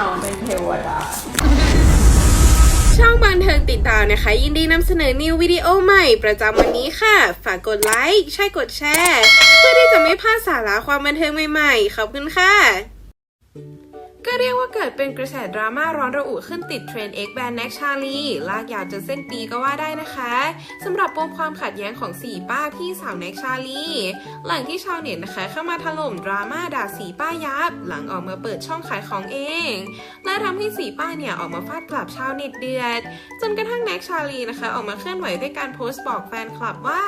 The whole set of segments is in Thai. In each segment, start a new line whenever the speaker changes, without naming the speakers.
น้องเป็นเทวดา
ช่องบันเทิงติดตามนะคะ ยินดีนำเสนอนิววิดีโอใหม่ประจำวันนี้ค่ะ ฝากกดไลค์ ใช่กดแชร์ เพื่อที่จะไม่พลาดสาระความบันเทิงใหม่ๆ ขอบคุณค่ะ ก็เรียกว่าเกิดเป็นกระแสดราม่าร้อนระอุขึ้นติดเทรนด์ X แบนแน็กชาลีลากยาวจนเส้นปีก็ว่าได้นะคะสำหรับปมความขัดแย้งของสีป้าพี่สาวแน็กชาลีหลังที่ชาวเน็ตนะคะ เข้ามาถล่มดราม่าด่าสีป้ายับ หลังออกมาเปิดช่องขายของเอง และทำให้สีป้าเนี่ยออกมาฟาดกลับชาวเน็ตเดือด จนกระทั่งแน็กชาลีนะคะ ออกมาเคลื่อนไหวด้วยการโพสต์บอกแฟนคลับว่า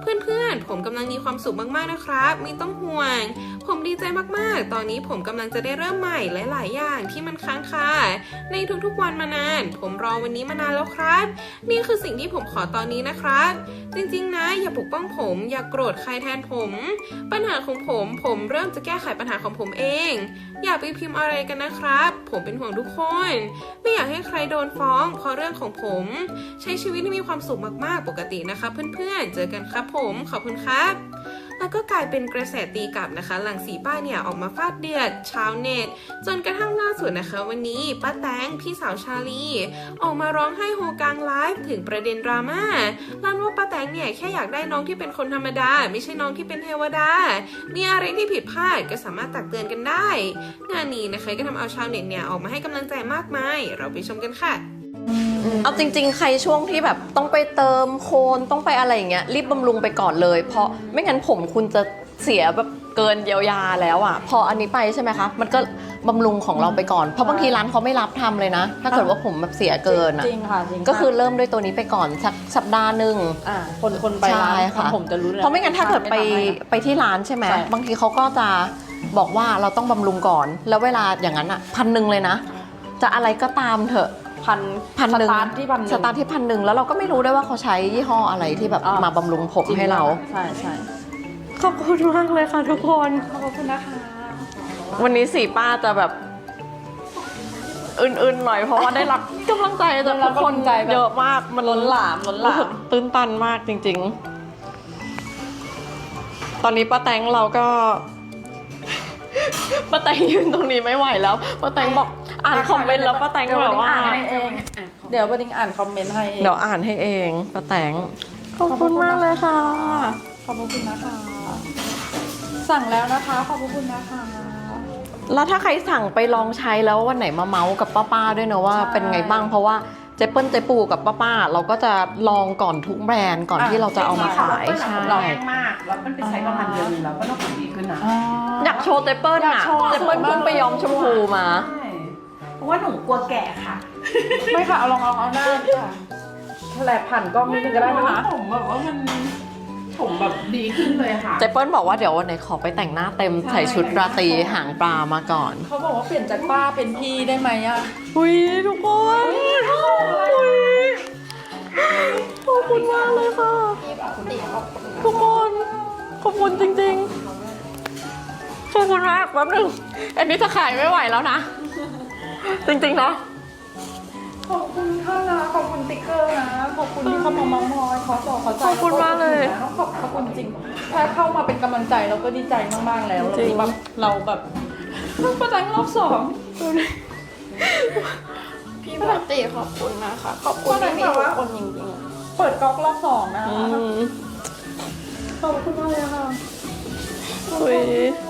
เพื่อนๆ ผมกำลังมีความสุขมากๆนะครับ ไม่ต้องห่วง ผมดีใจมากๆ ตอนนี้ผมกำลังจะได้เริ่มใหม่หลาย ๆ อย่างที่มันค้างคาในทุกๆวันมานาน ผมรอวันนี้มานานแล้วครับ นี่คือสิ่งที่ผมขอตอนนี้นะครับ จริง ๆ นะ อย่าปกป้องผม อย่าโกรธใครแทนผม ปัญหาของผม ผมเริ่มจะแก้ไขปัญหาของผมเอง อย่าไปพิมพ์อะไรกันนะครับ ผมเป็นห่วงทุกคน ไม่อยากให้ใครโดนฟ้องเพราะเรื่องของผม ใช้ชีวิตที่มีความสุขมาก ๆ ปกตินะคะเพื่อน ๆ เจอกันครับผม ขอบคุณครับ แล้วก็กลายเป็นกระแสตีกลับนะคะ หลังสีป้าเนี่ยออกมาฟาดเดือดชาวเน็ต จนกระทั่งล่าสุดนะคะ วันนี้ป้าแตงพี่สาวชาลี ออกมาร้องไห้โฮกลางไลฟ์ถึงประเด็นดราม่าลั่นว่าป้าแตงเนี่ยแค่อยากได้น้องที่เป็นคนธรรมดา ไม่ใช่น้องที่เป็นเทวดา มีอะไรที่ผิดพลาดก็สามารถตักเตือนกันได้ งานนี้นะคะก็ทำเอาชาวเน็ตเนี่ยออกมาให้กำลังใจมากมาย เราไปชมกันค่ะ
เอาจริง ๆ ใครช่วงที่แบบต้องไปเติมโคนต้องไปอะไรอย่างเงี้ยรีบบำรุงไปก่อนเลย เพราะไม่งั้นผมคุณจะเสียแบบเกินเยียวยาแล้วอะ พออันนี้ไปใช่ไหมคะ มันก็บำรุงของเราไปก่อน เพราะบางทีร้านเขาไม่รับทำเลยนะ ถ้าเกิดว่าผมแบบเสียเกินอะ
จริงค่ะจริงะ
ก็คือเริ่มด้วยตัวนี้ไปก่อนสักสัปดาห์หนึ่ง
อ่าคนคนไปร้าน
ใช่ค่ะ
ทำผมจะรู้เลย
เพราะไม่งั้นถ้าเกิดไป
ม่ทำให้
ไปที่ร้านใช่ไหม
ใช่
บางทีเขาก็จะบอกว่าเราต้องบำรุงก่อน แล้วเวลาอย่างนั้นอะพันหนึ่งเลยนะ จะอะไรก็ตามเถอะ
พัน
พันหนึ่ง
สตาร์ทที่พันหนึ่ง
สตาร์ทที่พันหนึ่งแล้วเราก็ไม่รู้ด้วยว่าเขาใช้ยี่ห้ออะไรที่แบบ
อ่าม
มาบำรุงผม
จง
ให้เรา
ใช่ใช่
ขอบคุณมากเลยค่ะทุกคน
ขอบคุณนะคะ
วันนี้สีป้าจะแบบอื่นๆหน่อยเพราะว่าได้รับกำลังใจจากทุกคนเยอะมากมัน
ล้นหลามล้นห
รู้
ลา
สึ
ม
กตื้นตันมากจริง ๆ ตอนนี้ป้าแตงเราก็ป้าแตงยืนตรงนี้ไม่ไหวแล้วป้าแตงบอก อ่านคอมเมนต์แล้วป้าแตง
เดี๋ยว
แบ
วัน
บ
นี้
ว่า
อ่านให้เองเดี๋ยววันนี้อ่านคอมเมนต์ให้เอง
เดี๋ยวอ่านให้เองป้าแตงขอบคุณมากเลยค่ะ
ขอบคุณนะคะ สั่งแล้วนะคะ ขอบคุณนะคะ
แล้วถ้าใครสั่งไปลองใช้แล้ววันไหนมาเมาส์กับป้าๆด้วยเนอะว่า
ใช่
เป็นไงบ้างเพราะว่าเจเปิ้ลเจปูกับป้าๆเราก็จะลองก่อนทุกแบรนด์ก่อน
อะ
ที่เราจะเอามาขายใช่
แรงมาก แล้วมันไปใช้ประมาณเดือนนึงแล้วก็ต้องผลดีขึ้นนะ
อยากโชว์เจเปิ้ล
อยาก
อะ
โชว์
เจเปิ้ล
สวยมาก
เพิ่งไปย้อมชมพูมา
ใช่ เพราะว่าหนูกลัวแก่ค่ะ
ไม่ค่ะ เอาลองเอาเอาหน้าค่ะแหลบผ่านกล้องนิดนึงก็ได้นะคะ
ผมแบบว่ามันผมแบบดีขึ้นเลยค่ะ
เจเปิ้ลบอกว่าเดี๋ยววันไหนขอไปแต่งหน้าเต็มใส่ชุดราตรีหางปลามาก่อน
เขาบอกว่าเปลี่ยนจากป้าเป็นพี่ได้ไหมอะ
อุ้ยทุกคนอุ๊ยขอบคุณมากเลยค่ะ ทุกคนขอบคุณจริงๆขอบคุณมากแป๊บนึงอันนี้จะขายไม่ไหวแล้วนะ จริงๆเนาะ
ขอบคุณท่านนะขอบคุณติ๊กเกอร์นะขอบคุณที่เข้ามาเมามอยขอต่อขอใจ
ขอบคุณมากเลย
ต้องขอบขอบคุณจริงถ้าเข้ามาเป็นกำลังใจเราก็ดีใจมากๆแล้ว
จริง
แบบเราแบบประจังรอบสอง
พี่ปาติขอบคุณนะคะ ขอบคุณที่มีทุกคนจริง
เปิดก๊อกรอบสองนะ
อื
คะ
ม
ขอบคุณมากเลยค่ะ
อุ้ย
ๆ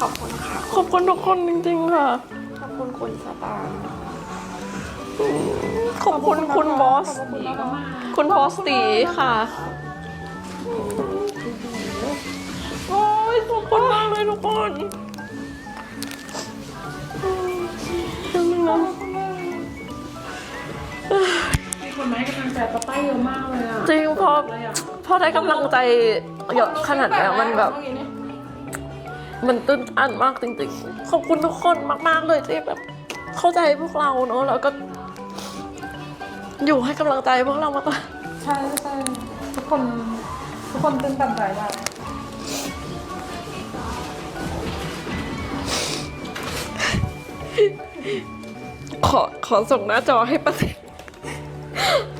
ขอบคุณค่ะ
ขอบคุณทุกคนจริงๆค่ะ
ขอบคุณคุณสตางค์
ขอบคุณคุณบอส
ขอบคุณนะคะ
คุณบอสตีค่ะ โอ้ยขอบคุณมากเลยทุกคนจริงๆนะ
มีคนมาให้กำลังใจป้าป้าเยอะมากเลยอะ
จริงพอพอได้กำลังใจเยอะขนาดเนี้ยมันแบบ มันตื้นตันมากจริงๆ ขอบคุณทุกคนมาก ๆ เลยที่แบบเข้าใจพวกเราเนอะแล้วก็ อยู่ให้กำลังใจพวกเรามาตลอด
ใช่ใช่ทุกคนทุกคนตื่นตันใจมาก
ขอขอส่งหน้าจอให้ป้าเต็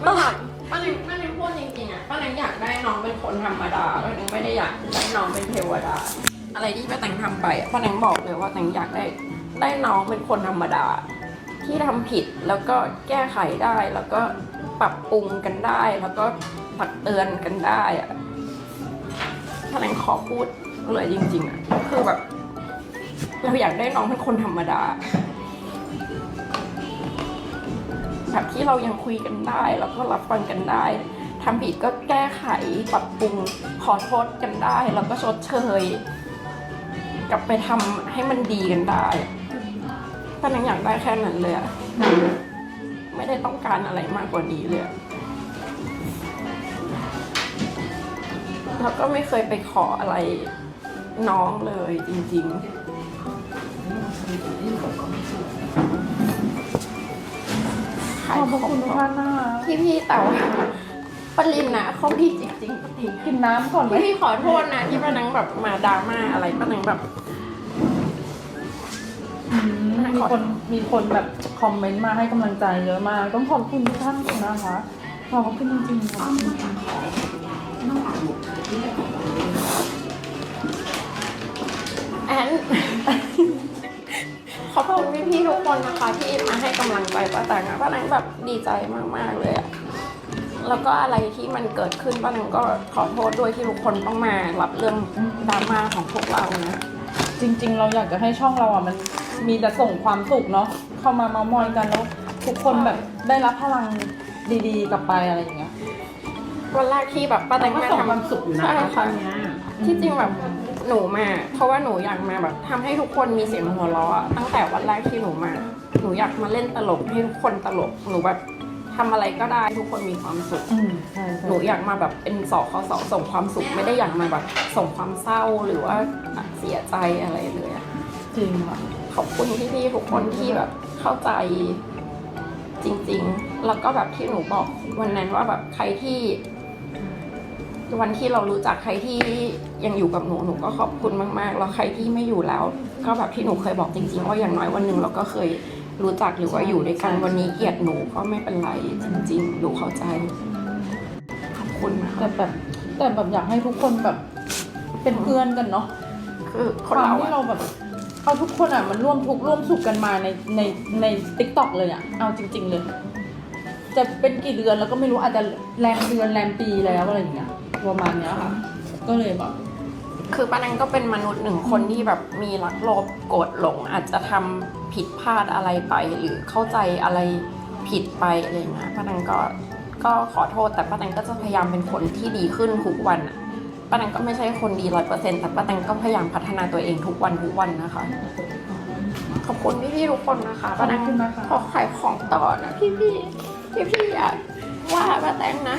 ป้าหลังป้าเล้งป้าเล้งพูดจริงๆอะป้าเล้งอยากได้น้องเป็นคนธรรมดาป้าเล้งไม่ได้อยากได้น้องเป็นเทวดา อะไรที่ป้าแตงทำไปอะป้าแตงบอกเลยว่าแตงอยากได้ได้น้องเป็นคนธรรมดา ที่ทำผิดแล้วก็แก้ไขได้แล้วก็ปรับปรุงกันได้ แล้วก็ตักเตือนกันได้อะป้าแตงขอพูดเลยจริง ๆอะคือแบบ เราอยากได้น้องเป็นคนธรรมดา แบบที่เรายังคุยกันได้ แล้วก็รับฟังกันได้ทำผิดก็แก้ไขปรับปรุงขอโทษกันได้ แล้วก็ชดเชย กลับไปทำให้มันดีกันได้ป้านังอยากได้แค่นั้นเลยอะไม่ได้ต้องการอะไรมากกว่านี้เลยอะแล้วก็ไม่เคยไปขออะไรน้องเลยจริง ๆ
ขอบพระคุณทุกท่านนะคะ
พี่พี่ๆแต่ว่า ปรินนะเขาดีจริงๆปริน
กินน้ำก่อนไหม
พี่พี่ขอโทษนะที่ป้านังแบบมาดราม่าอะไรป้านังแบบ
อืมมีคนมีคนแบบคอมเมนต์มาให้กำลังใจเยอะมาก ต้องขอบคุณทุกท่านนะคะขอบคุณจริงๆค่ะ
แอนขอบคุณพี่พี่ๆทุกคนนะคะที่มาให้กำลังใจป้าแตงอะป้าแตงแบบดีใจมากๆเลยอะ แล้วก็อะไรที่มันเกิดขึ้นป้าแตงก็ขอโทษด้วยที่ทุกคนต้องมารับเรื่องดราม่าของพวกเรานะ
จริง ๆ เราอยากจะให้ช่องเราอะมันมีแต่ส่งความสุขเนาะเข้ามาเมามอยกันแล้วทุกคนแบบได้รับพลังดีๆ กลับไปอะไรอย่างเงี้ย
วันแรกที่แบบป้าแตง
ก็
มา
ส่ง
ทำ
ความสุขอยู่นะ
ใช่
คะตอ
ค่ะ
นเนี้ย
ที่จริงแบบหนูมาเพราะว่าหนูอยากมาแบบทำให้ทุกคนมีเสียงหัวเราะอะตั้งแต่วันแรกที่หนูมา หนูอยากมาเล่นตลกให้ทุกคนตลกหนูแบบ ทำอะไรก็ได้ทุกคนมีความสุข
อืมใช่ใช่
หนูอยากมาแบบเป็นสอข้อสอส่งความสุขไม่ได้อยากมาแบบส่งความเศร้าหรือว่าเสียใจอะไรเลยอะ
จริงค่ะ
ขอบคุณพี่ๆทุกคนที่แบบเข้าใจจริง ๆ แล้วก็แบบที่หนูบอกวันนั้นว่าแบบใครที่ วันที่เรารู้จักใครที่ยังอยู่กับหนูหนูก็ขอบคุณมากๆ แล้วใครที่ไม่อยู่แล้ว ก็แบบที่หนูเคยบอกจริง ๆ ว่าอย่างน้อยวันหนึ่งเราก็เคย รู้จักหรือว่าอยู่ด้วยกันวันนี้เกลียดหนูก็ไม่เป็นไรจริงๆหนูเข้าใจ ขอบคุณนะ
แต่
คะ
แบบแต่แบบอยากให้ทุกคนแบบเป็นเพื่อนกันเนาะ
คือค
คนวาม
เรา
ที่
อะ
เราแบบเอาทุกคนอะมันร่วมทุกข์ร่วมสุขกันมาในในในติ๊กต็อกเลยอะเอาจริง ๆ เลย จะเป็นกี่เดือนแล้วก็ไม่รู้อาจจะแรมเดือนแรมปีแล้วอะไรอย่างเงี้ยประมาณเนี้ยค่ะ ก็เลยแบบ
คือป้านังก็เป็นมนุษย์หนึ่งคนที่แบบมีรักโลภโกรธหลง อาจจะทำผิดพลาดอะไรไป หรือเข้าใจอะไรผิดไปอะไรอย่างเงี้ยป้านังก็ก็ขอโทษแต่ป้านังก็จะพยายามเป็นคนที่ดีขึ้นทุกวันอะป้านังก็ไม่ใช่คนดีร้อยเปอร์เซ็นต์แต่ป้านังก็พยายามพัฒนาตัวเองทุกวันทุกวันนะคะ ขอบคุณพี่ๆทุกคนนะคะป้านัง
ขอบคุณนะคะ
ขอขายของต่อนะพี่พี่พี่พี่ๆอย่าว่าป้าแตงนะ